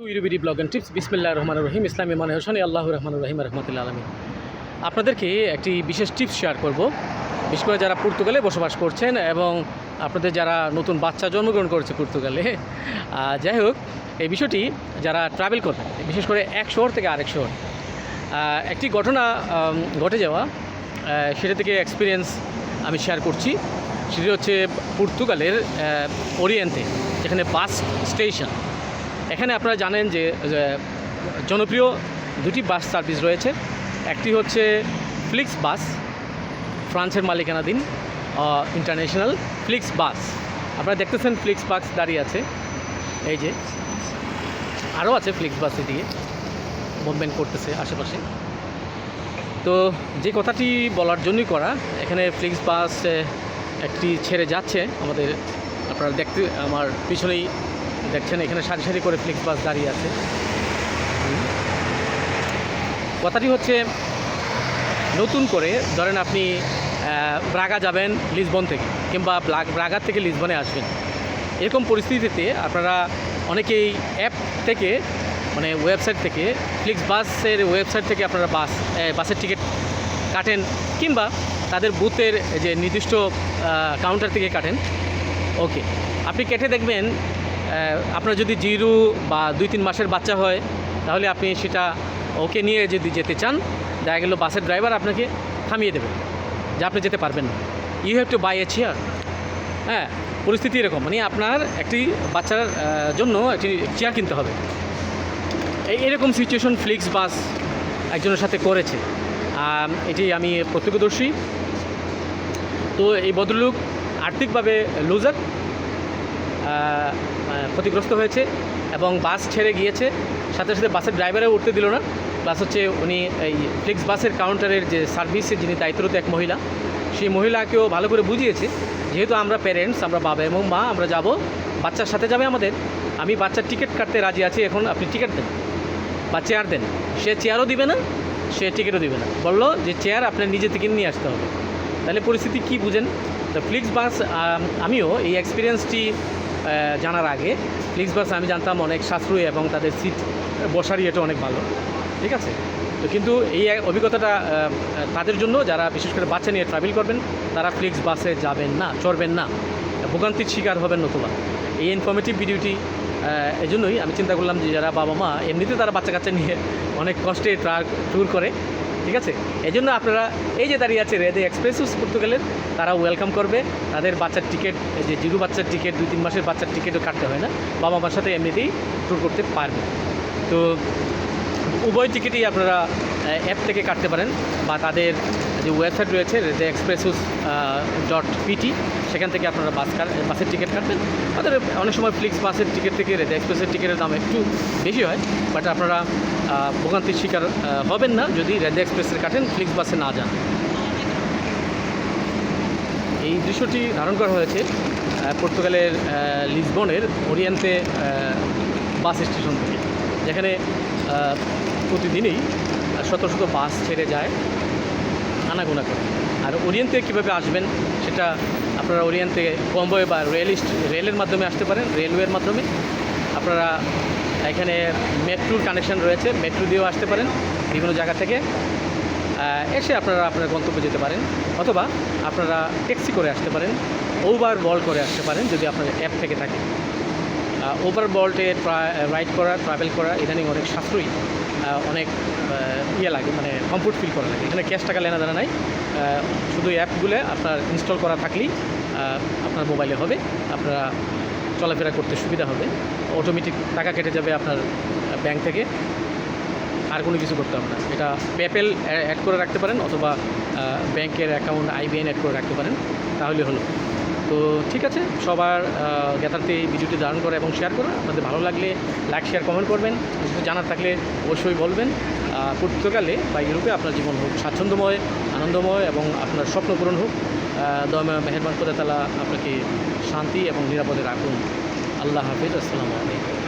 UBD blog and tips, বিসমিল্লাহ রহমান রহিম, ইসলামী মানে হোসেন, আল্লাহ রহমান রহিম, রহমতুল্লাহ আলমী আপনাদেরকে একটি বিশেষ টিপস শেয়ার করব। বিশেষ করে যারা পর্তুগালে বসবাস করছেন এবং আপনাদের যারা নতুন বাচ্চা জন্মগ্রহণ করেছে পর্তুগালে যাই হোক, এই বিষয়টি যারা ট্রাভেল করবেন বিশেষ করে এক শহর থেকে আরেক শহর একটি ঘটনা ঘটে যাওয়া সেটা থেকে এক্সপিরিয়েন্স আমি শেয়ার করছি। সেটি হচ্ছে পর্তুগালের ওরিয়েন্টে যেখানে বাস স্টেশন এখানে আপনারা জানেন যে জনপ্রিয় দুটি বাস সার্ভিস রয়েছে। একটি হচ্ছে ফ্লিক্স বাস, ফ্রান্সের মালিকানাধীন ইন্টারন্যাশনাল ফ্লিক্স বাস। আপনারা দেখতেছেন ফ্লিক্স বাস দাঁড়িয়ে আছে। এই যে, আরও আছে ফ্লিক্স বাস দিয়ে মুভমেন্ট করতেছে আশেপাশে। তো যে কথাটি বলার জন্যই করা, এখানে ফ্লিক্স বাস একটি ছেড়ে যাচ্ছে। আমাদের, আপনারা দেখতে, আমার পিছনেই দেখছেন, এখানে সারি সারি করে ফ্লিক্স বাস দাঁড়িয়ে আছে। কথাটি হচ্ছে, নতুন করে ধরেন আপনি ব্রাগা যাবেন লিসবন থেকে, কিংবা ব্রাগার থেকে লিসবনে আসবেন। এরকম পরিস্থিতিতে আপনারা অনেকেই অ্যাপ থেকে মানে ওয়েবসাইট থেকে, ফ্লিক্স বাসের ওয়েবসাইট থেকে আপনারা বাস বাসের টিকিট কাটেন, কিংবা তাদের বুথের যে নির্দিষ্ট কাউন্টার থেকে কাটেন। ওকে। আপনি কেটে দেখবেন আপনার যদি জিরু বা দুই তিন মাসের বাচ্চা হয়, তাহলে আপনি সেটা ওকে নিয়ে যদি যেতে চান, দেখা গেল বাসের ড্রাইভার আপনাকে থামিয়ে দেবে, যে আপনি যেতে পারবেন না। You have to buy a chair হ্যাঁ পরিস্থিতি এরকম। মানে আপনার একটি বাচ্চার জন্য একটি চেয়ার কিনতে হবে। এই এরকম সিচুয়েশন ফ্লিক্স বাস একজনের সাথে করেছে। এটি আমি প্রত্যক্ষদর্শী। তো এই ভদ্রলোক আর্থিকভাবে লুজার ক্ষতিগ্রস্ত হয়েছে এবং বাস ছেড়ে গিয়েছে। সাথে সাথে বাসের ড্রাইভারেও উঠতে দিল না। প্লাস হচ্ছে উনি এই ফ্লিক্স বাসের কাউন্টারের যে সার্ভিসের যিনি দায়িত্বরত এক মহিলা, সেই মহিলাকেও ভালো করে বুঝিয়েছে, যেহেতু আমরা প্যারেন্টস আমরা বাবা এবং মা, আমরা যাব, বাচ্চার সাথে যাবে আমাদের। আমি বাচ্চার টিকিট কাটতে রাজি আছি, এখন আপনি টিকিট দেন। বা চেয়ার দেন। সে চেয়ারও দিবে না, সে টিকিটও দিবে না। বলল যে চেয়ার আপনার নিজে থেকে নিয়ে আসতে হবে। তাহলে পরিস্থিতি কি বুঝেন? তো ফ্লিক্স বাস আমিও এই এক্সপিরিয়েন্সটি জানার আগে, ফ্লিক্স বাস আমি জানতাম অনেক সাশ্রয়ী এবং তাদের সিট বসার ইয়েটা অনেক ভালো। ঠিক আছে? তো কিন্তু এই অভিজ্ঞতাটা তাদের জন্য যারা বিশেষ করে বাচ্চা নিয়ে ট্রাভেল করবেন, তারা ফ্লিক্স বাসে যাবেন না, চড়বেন না। ভোগান্তির শিকার হবেন নতুবা। এই ইনফরমেটিভ ভিডিওটি এই জন্যই আমি চিন্তা করলাম যে যারা বাবা মা, এমনিতে তারা বাচ্চা কাচ্চা নিয়ে অনেক কষ্টে ট্রাক ট্যুর করে ঠিক আছে? এই জন্য আপনারা এই যে দাঁড়িয়ে আছে রেদে এক্সপ্রেসুস পর্তুগালের তারা ওয়েলকাম করবে। তাদের বাচ্চার টিকিট যে জিরো বাচ্চার টিকিট দুই তিন মাসের বাচ্চার টিকিটও কাটতে হয় না। বাবা মার সাথে এমনিতেই ট্যুর করতে পারবে। তো উভয় টিকিটই আপনারা অ্যাপ থেকে কাটতে পারেন বা তাদের যে ওয়েবসাইট রয়েছে রেদে এক্সপ্রেসুস ডট পিটি সেখান থেকে আপনারা বাস বাসের টিকিট কাটবেন। তাদের অনেক সময় ফ্লিক্স বাসের টিকিট থেকে রেদে এক্সপ্রেসের টিকিটের দাম একটু বেশি হয় বাট আপনারা ভোগান্তির শিকার হবেন না যদি রেদে এক্সপ্রেসের কাটেন ফ্লিক্স বাসে না যান। এই দৃশ্যটি ধারণ করা হয়েছে পর্তুগালের লিসবনের ওরিয়েন্তে বাস স্টেশন থেকে, যেখানে প্রতিদিনই শত শত বাস ছেড়ে যায়, আনাগোনা করে। আর ওরিয়েন্টে কীভাবে আসবেন সেটা আপনারা ওরিয়েন্টে কম্বয় বা রেল রেলের মাধ্যমে আসতে পারেন, রেলওয়ের মাধ্যমে। আপনারা এখানে মেট্রোর কানেকশন রয়েছে, মেট্রো দিয়েও আসতে পারেন বিভিন্ন জায়গা থেকে। এসে আপনারা আপনার গন্তব্যে যেতে পারেন, অথবা আপনারা ট্যাক্সি করে আসতে পারেন ওভার বল করে আসতে পারেন, যদি আপনার অ্যাপ থেকে থাকে। ওভার বল্টে রাইড করা ট্রাভেল করা, ইদানিং অনেক সাশ্রয়ী অনেক ইয়ে লাগে মানে কমফোর্ট ফিল করা লাগে। এখানে ক্যাশ টাকা লেনা দেনা নাই শুধু অ্যাপগুলো আপনার ইনস্টল করা থাকলেই আপনার মোবাইলে হবে, আপনারা চলাফেরা করতে সুবিধা হবে। অটোমেটিক টাকা কেটে যাবে আপনার ব্যাংক থেকে। আর কোনো কিছু করতে হবে না। এটা পেপেল অ্যাড করে রাখতে পারেন অথবা ব্যাংকের অ্যাকাউন্ট আইবিএন অ্যাড করে রাখতে পারেন। তাহলে হলো। তো ঠিক আছে, সবার জ্ঞাতার্থে এই ভিডিওটি ধারণ করা এবং শেয়ার করা আপনাদের ভালো লাগলে লাইক শেয়ার কমেন্ট করবেন। জানার থাকলে অবশ্যই বলবেন। পর্তুগালে বা ইউরোপে আপনার জীবন হোক স্বাচ্ছন্দ্যময়, আনন্দময় এবং আপনার স্বপ্ন পূরণ হোক দয়া মেহরবান করে তালা আপনাকে শান্তি এবং নিরাপদে রাখুন। আল্লাহ হাফিজ, আসসালামু আলাইকুম।